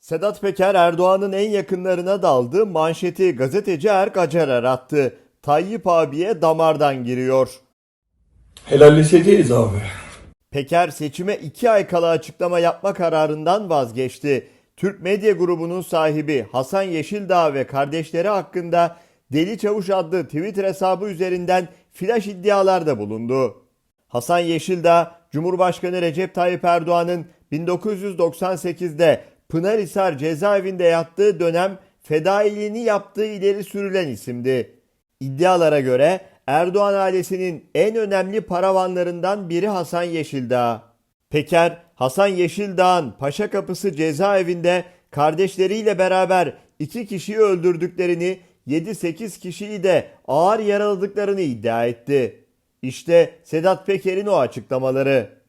Sedat Peker Erdoğan'ın en yakınlarına daldı, manşeti gazeteci Erk Acarer attı. Tayyip abiye damardan giriyor. Helalleşeceğiz abi. Peker seçime iki ay kala açıklama yapma kararından vazgeçti. Türk Medya Grubu'nun sahibi Hasan Yeşildağ ve kardeşleri hakkında Deli Çavuş adlı Twitter hesabı üzerinden flash iddialarda bulundu. Hasan Yeşildağ, Cumhurbaşkanı Recep Tayyip Erdoğan'ın 1998'de Pınarhisar cezaevinde yattığı dönem fedailiğini yaptığı ileri sürülen isimdi. İddialara göre Erdoğan ailesinin en önemli paravanlarından biri Hasan Yeşildağ. Peker, Hasan Yeşildağ'ın Paşa Kapısı cezaevinde kardeşleriyle beraber iki kişiyi öldürdüklerini, 7-8 kişiyi de ağır yaraladıklarını iddia etti. İşte Sedat Peker'in o açıklamaları.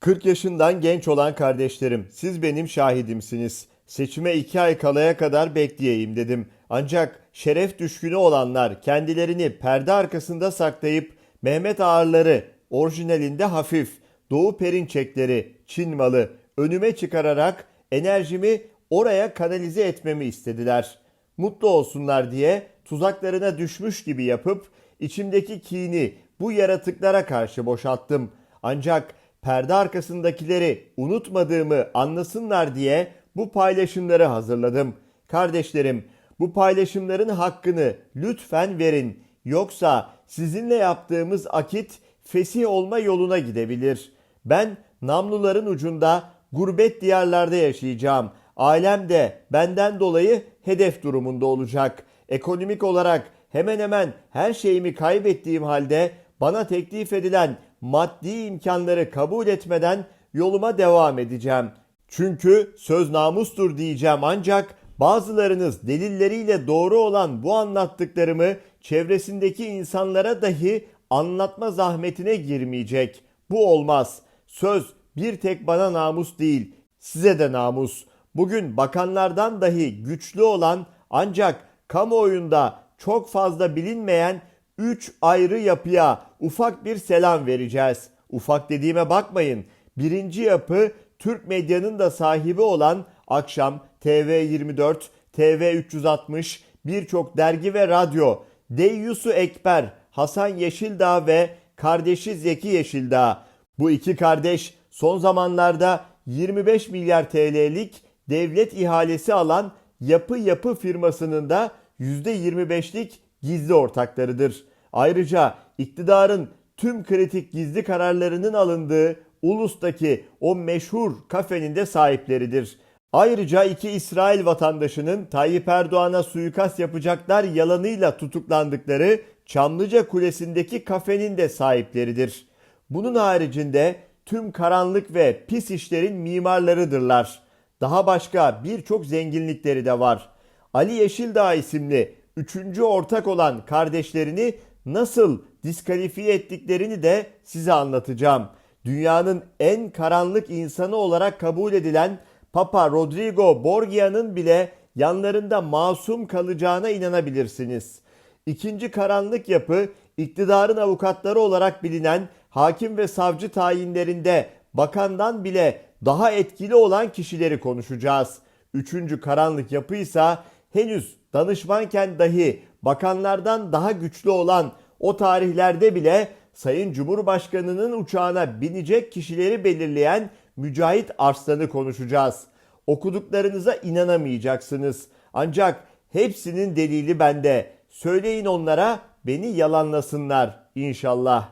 40 yaşından genç olan kardeşlerim, siz benim şahidimsiniz. Seçime 2 ay kalaya kadar bekleyeyim dedim. Ancak şeref düşkünü olanlar kendilerini perde arkasında saklayıp Mehmet Ağarları orijinalinde hafif, Doğu Perinçekleri, Çin malı önüme çıkararak enerjimi oraya kanalize etmemi istediler. Mutlu olsunlar diye tuzaklarına düşmüş gibi yapıp içimdeki kini bu yaratıklara karşı boşalttım. Ancak perde arkasındakileri unutmadığımı anlasınlar diye bu paylaşımları hazırladım. Kardeşlerim, bu paylaşımların hakkını lütfen verin. Yoksa sizinle yaptığımız akit fesih olma yoluna gidebilir. Ben namluların ucunda gurbet diyarlarda yaşayacağım. Ailem de benden dolayı hedef durumunda olacak. Ekonomik olarak hemen hemen her şeyimi kaybettiğim halde bana teklif edilen maddi imkanları kabul etmeden yoluma devam edeceğim. Çünkü söz namustur diyeceğim ancak bazılarınız delilleriyle doğru olan bu anlattıklarımı çevresindeki insanlara dahi anlatma zahmetine girmeyecek. Bu olmaz. Söz bir tek bana namus değil, size de namus. Bugün bakanlardan dahi güçlü olan ancak kamuoyunda çok fazla bilinmeyen 3 ayrı yapıya ufak bir selam vereceğiz. Ufak dediğime bakmayın. Birinci yapı Türk medyanın da sahibi olan Akşam, TV24, TV360, birçok dergi ve radyo, Deyyusu Ekber, Hasan Yeşildağ ve kardeşi Zeki Yeşildağ. Bu iki kardeş son zamanlarda 25 milyar TL'lik devlet ihalesi alan Yapı Yapı firmasının da %25'lik gizli ortaklarıdır. Ayrıca iktidarın tüm kritik gizli kararlarının alındığı Ulus'taki o meşhur kafenin de sahipleridir. Ayrıca iki İsrail vatandaşının Tayyip Erdoğan'a suikast yapacaklar yalanıyla tutuklandıkları Çamlıca Kulesi'ndeki kafenin de sahipleridir. Bunun haricinde tüm karanlık ve pis işlerin mimarlarıdırlar. Daha başka birçok zenginlikleri de var. Ali Yeşildağ isimli üçüncü ortak olan kardeşlerini nasıl diskalifiye ettiklerini de size anlatacağım. Dünyanın en karanlık insanı olarak kabul edilen Papa Rodrigo Borgia'nın bile yanlarında masum kalacağına inanabilirsiniz. İkinci karanlık yapı iktidarın avukatları olarak bilinen hakim ve savcı tayinlerinde bakandan bile daha etkili olan kişileri konuşacağız. Üçüncü karanlık yapı ise henüz danışmanken dahi bakanlardan daha güçlü olan o tarihlerde bile Sayın Cumhurbaşkanı'nın uçağına binecek kişileri belirleyen Mücahit Arslan'ı konuşacağız. Okuduklarınıza inanamayacaksınız. Ancak hepsinin delili bende. Söyleyin onlara beni yalanlasınlar inşallah.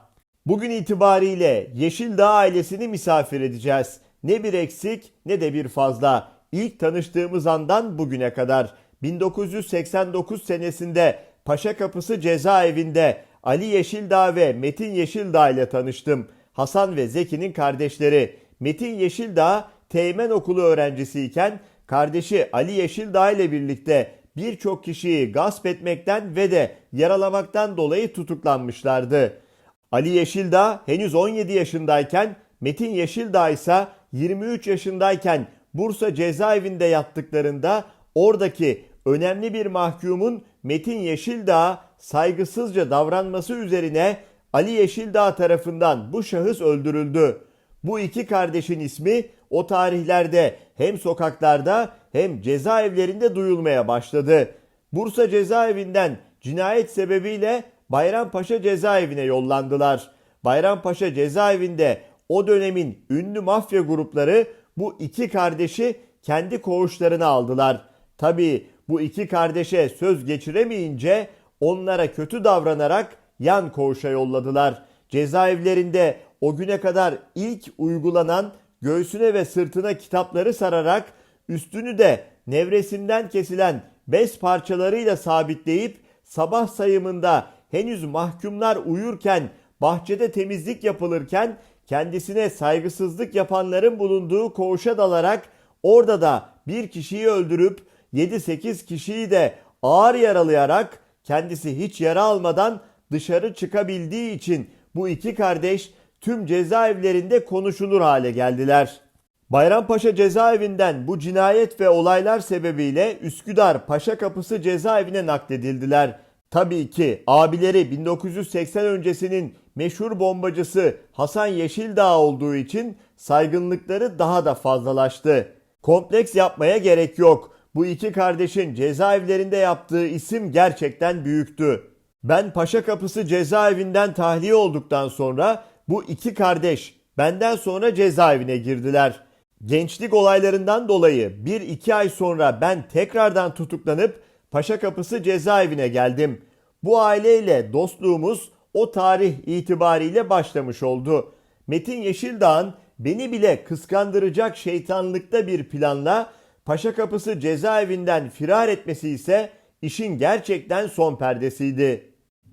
Bugün itibariyle Yeşildağ ailesini misafir edeceğiz. Ne bir eksik ne de bir fazla. İlk tanıştığımız andan bugüne kadar 1989 senesinde Paşa Kapısı cezaevinde Ali Yeşildağ ve Metin Yeşildağ ile tanıştım. Hasan ve Zeki'nin kardeşleri. Metin Yeşildağ Teğmen Okulu öğrencisiyken kardeşi Ali Yeşildağ ile birlikte birçok kişiyi gasp etmekten ve de yaralamaktan dolayı tutuklanmışlardı. Ali Yeşildağ henüz 17 yaşındayken Metin Yeşildağ ise 23 yaşındayken Bursa cezaevinde yattıklarında oradaki önemli bir mahkumun Metin Yeşildağ saygısızca davranması üzerine Ali Yeşildağ tarafından bu şahıs öldürüldü. Bu iki kardeşin ismi o tarihlerde hem sokaklarda hem cezaevlerinde duyulmaya başladı. Bursa cezaevinden cinayet sebebiyle Bayrampaşa cezaevine yollandılar. Bayrampaşa cezaevinde o dönemin ünlü mafya grupları bu iki kardeşi kendi koğuşlarına aldılar. Tabii bu iki kardeşe söz geçiremeyince onlara kötü davranarak yan koğuşa yolladılar. Cezaevlerinde o güne kadar ilk uygulanan göğsüne ve sırtına kitapları sararak üstünü de nevresinden kesilen bez parçalarıyla sabitleyip sabah sayımında henüz mahkumlar uyurken bahçede temizlik yapılırken kendisine saygısızlık yapanların bulunduğu koğuşa dalarak orada da bir kişiyi öldürüp 7-8 kişiyi de ağır yaralayarak kendisi hiç yara almadan dışarı çıkabildiği için bu iki kardeş tüm cezaevlerinde konuşulur hale geldiler. Bayrampaşa cezaevinden bu cinayet ve olaylar sebebiyle Üsküdar Paşa Kapısı cezaevine nakledildiler. Tabii ki abileri 1980 öncesinin meşhur bombacısı Hasan Yeşildağ olduğu için saygınlıkları daha da fazlalaştı. Kompleks yapmaya gerek yok. Bu iki kardeşin cezaevlerinde yaptığı isim gerçekten büyüktü. Ben Paşa Kapısı cezaevinden tahliye olduktan sonra bu iki kardeş benden sonra cezaevine girdiler. Gençlik olaylarından dolayı 1-2 ay sonra ben tekrardan tutuklanıp Paşa Kapısı cezaevine geldim. Bu aileyle dostluğumuz o tarih itibariyle başlamış oldu. Metin Yeşildağ'ın beni bile kıskandıracak şeytanlıkta bir planla Paşa Kapısı cezaevinden firar etmesi ise işin gerçekten son perdesiydi.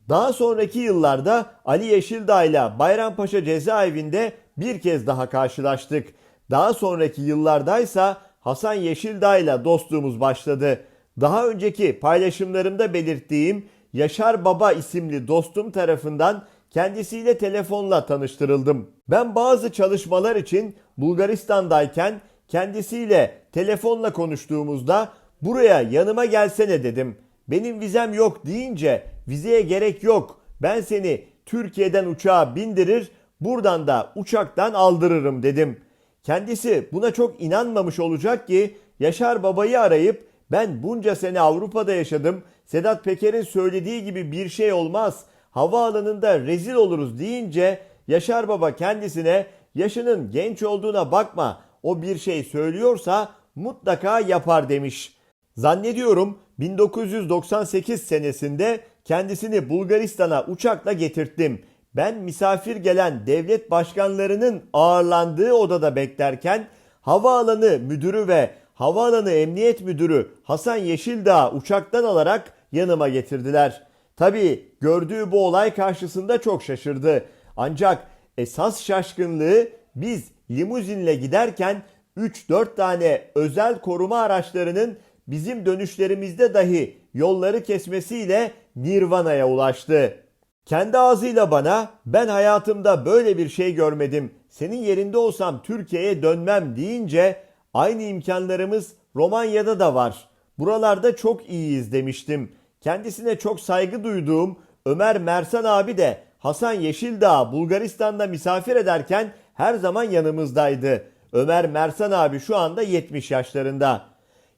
Daha sonraki yıllarda Ali Yeşildağ ile Bayrampaşa cezaevinde bir kez daha karşılaştık. Daha sonraki yıllardaysa Hasan Yeşildağ ile dostluğumuz başladı. Daha önceki paylaşımlarımda belirttiğim Yaşar Baba isimli dostum tarafından kendisiyle telefonla tanıştırıldım. Ben bazı çalışmalar için Bulgaristan'dayken kendisiyle telefonla konuştuğumuzda buraya yanıma gelsene dedim. Benim vizem yok deyince vizeye gerek yok. Ben seni Türkiye'den uçağa bindirir, buradan da uçaktan aldırırım dedim. Kendisi buna çok inanmamış olacak ki Yaşar Baba'yı arayıp ben bunca sene Avrupa'da yaşadım. Sedat Peker'in söylediği gibi bir şey olmaz. Havaalanında rezil oluruz deyince Yaşar Baba kendisine yaşının genç olduğuna bakma. O bir şey söylüyorsa mutlaka yapar demiş. Zannediyorum 1998 senesinde kendisini Bulgaristan'a uçakla getirttim. Ben misafir gelen devlet başkanlarının ağırlandığı odada beklerken havaalanı müdürü ve havaalanı emniyet müdürü Hasan Yeşildağ uçaktan alarak yanıma getirdiler. Tabii gördüğü bu olay karşısında çok şaşırdı. Ancak esas şaşkınlığı biz limuzinle giderken 3-4 tane özel koruma araçlarının bizim dönüşlerimizde dahi yolları kesmesiyle Nirvana'ya ulaştı. Kendi ağzıyla bana ben hayatımda böyle bir şey görmedim. Senin yerinde olsam Türkiye'ye dönmem deyince aynı imkanlarımız Romanya'da da var. Buralarda çok iyiyiz demiştim. Kendisine çok saygı duyduğum Ömer Mersan abi de Hasan Yeşildağ Bulgaristan'da misafir ederken her zaman yanımızdaydı. Ömer Mersan abi şu anda 70 yaşlarında.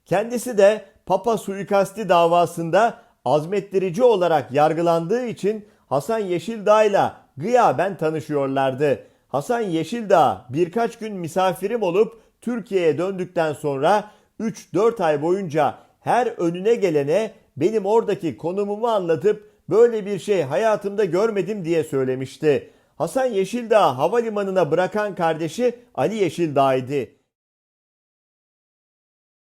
Kendisi de Papa suikasti davasında azmettirici olarak yargılandığı için Hasan Yeşildağ ile gıyaben tanışıyorlardı. Hasan Yeşildağ birkaç gün misafirim olup Türkiye'ye döndükten sonra 3-4 ay boyunca her önüne gelene benim oradaki konumumu anlatıp böyle bir şey hayatımda görmedim diye söylemişti. Hasan Yeşildağ havalimanına bırakan kardeşi Ali Yeşildağ'ydı.